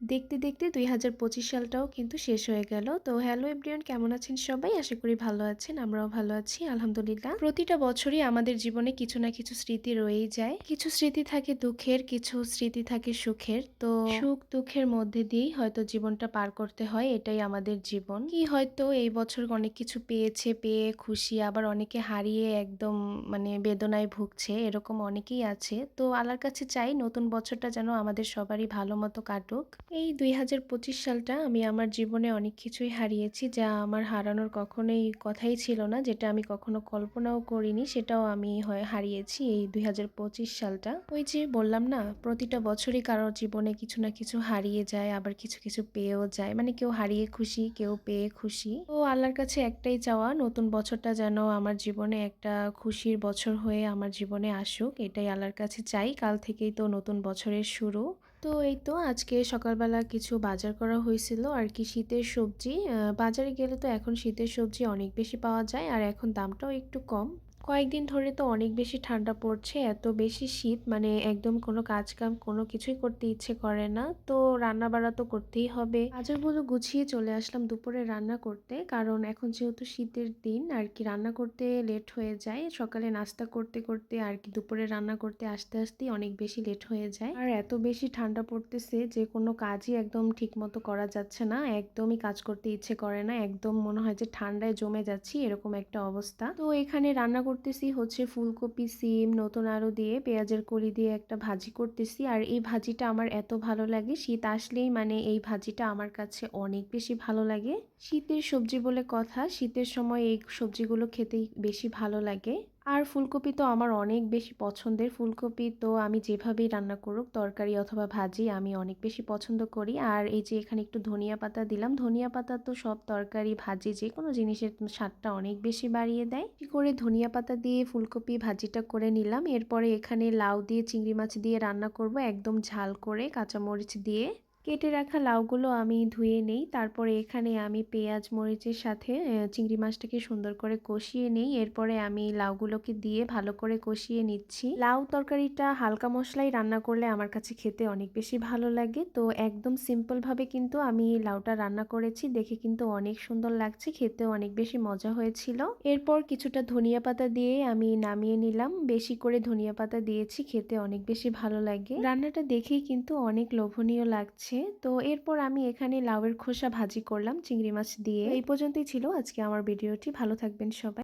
দেখতে দেখতে দুই হাজার পঁচিশ সালটাও কিন্তু শেষ হয়ে গেল। তো হ্যালো এভরিওয়ান, কেমন আছেন সবাই? আশা করি ভালো আছেন, আমরাও ভালো আছি, আলহামদুলিল্লাহ। প্রতিটা বছরই আমাদের জীবনে কিছু না কিছু স্মৃতি রয়েই যায়। কিছু স্মৃতি থাকে দুঃখের, কিছু স্মৃতি থাকে সুখের। তো সুখ দুঃখের মধ্যে দিয়েই হয়তো জীবনটা পার করতে হয়, এটাই আমাদের জীবন। কি হয়তো এই বছর অনেক কিছু পেয়েছে, পেয়ে খুশি, আবার অনেকে হারিয়ে একদম মানে বেদনায় ভুগছে, এরকম অনেকেই আছে। তো আল্লাহর কাছে চাই নতুন বছরটা যেন আমাদের সবারই ভালো মতো কাটুক। এই দুই হাজার পঁচিশ সালটা আমি আমার জীবনে অনেক কিছুই হারিয়েছি যা আমার হারানোর কখনোই কথাই ছিল না, যেটা আমি কখনো কল্পনাও করিনি, সেটাও আমি হয়, হারিয়েছি এই দুই হাজার পঁচিশ সালটা। ওই যে বললাম না, প্রতিটা বছরই কারোর জীবনে কিছু না কিছু হারিয়ে যায়, আবার কিছু কিছু পেয়েও যায়। মানে কেউ হারিয়ে খুশি, কেউ পেয়ে খুশি। তো আল্লাহর কাছে একটাই চাওয়া, নতুন বছরটা যেন আমার জীবনে একটা খুশির বছর হয়ে আমার জীবনে আসুক, এটাই আল্লাহর কাছে চাই। কাল থেকেই তো নতুন বছরের শুরু। তো এই তো আজকে সকালবেলা কিছু বাজার করা হয়েছিল আর কি শীতের সবজি। বাজারে গেলে তো এখন শীতের সবজি অনেক বেশি পাওয়া যায় আর এখন দামটাও একটু কম। কয়েকদিন ধরে তো অনেক বেশি ঠান্ডা পড়ছে, এত বেশি শীত মানে একদম কোনো কাজ কাম কোনো কিছুই করতে ইচ্ছে করে না। তো রান্না বাড়া তো করতেই হবে। বাজারগুলো গুছিয়ে চলে আসলাম দুপুরে রান্না করতে, কারণ এখন যেহেতু শীতের দিন, আর কি রান্না করতে লেট হয়ে যায়, সকালে নাস্তা করতে করতে আর কি দুপুরে রান্না করতে আসতে আসতেই অনেক বেশি লেট হয়ে যায়। আর এত বেশি ঠান্ডা পড়তেছে যে কোনো কাজই একদম ঠিক মতো করা যাচ্ছে না, একদমই কাজ করতে ইচ্ছে করে না, একদম মনে হয় যে ঠান্ডায় জমে যাচ্ছি, এরকম একটা অবস্থা। তো এখানে রান্না করতেছি হচ্ছে ফুলকপি, সিম, নতুন আলু দিয়ে, পেঁয়াজের কলি দিয়ে একটা ভাজি করতেছি। আর এই ভাজিটা আমার এত ভালো লাগে, শীত আসলেই মানে এই ভাজিটা আমার কাছে অনেক বেশি ভালো লাগে। শীতের সবজি বলে কথা, শীতের সময় এই সবজিগুলো খেতেই বেশি ভালো লাগে। আর ফুলকপি তো আমার অনেক বেশি পছন্দের। ফুলকপি তো আমি যেভাবেই রান্না করুক, তরকারি অথবা ভাজি আমি অনেক বেশি পছন্দ করি। আর এই যে এখানে একটু ধনিয়া পাতা দিলাম, ধনিয়া পাতা তো সব তরকারি, ভাজি যে কোনো জিনিসের স্বাদটা অনেক বেশি বাড়িয়ে দেয়। কি করে ধনিয়া পাতা দিয়ে ফুলকপি ভাজিটা করে নিলাম, এরপরে এখানে লাউ দিয়ে, চিংড়ি মাছ দিয়ে রান্না করব, একদম ঝাল করে কাঁচামরিচ দিয়ে। কেটে রাখা লাউগুলো আমি ধুয়ে নেই। তারপরে এখানে আমি পেঁয়াজ, মরিচের সাথে চিংড়ি মাছটাকে সুন্দর করে কষিয়ে নেই। এরপরে আমি লাউগুলোকে দিয়ে ভালো করে কষিয়ে নিচ্ছি। লাউ তরকারিটা হালকা মশলাই রান্না করলে আমার কাছে খেতে অনেক বেশি ভালো লাগে। তো একদম সিম্পলভাবে কিন্তু আমি লাউটা রান্না করেছি। দেখে কিন্তু অনেক সুন্দর লাগছে, খেতেও অনেক বেশি মজা হয়েছিল। এরপর কিছুটা ধনিয়া পাতা দিয়ে আমি নামিয়ে নিলাম। বেশি করে ধনিয়া পাতা দিয়েছি, খেতে অনেক বেশি ভালো লাগে। রান্নাটা দেখেই কিন্তু অনেক লোভনীয় লাগছে। তো এরপর আমি এখানে লাউয়ের খোসা ভাজি করলাম, চিংড়ি মাছ দিয়ে। এই পর্যন্তই ছিল আজকে আমার ভিডিওটি। ভালো থাকবেন সবাই।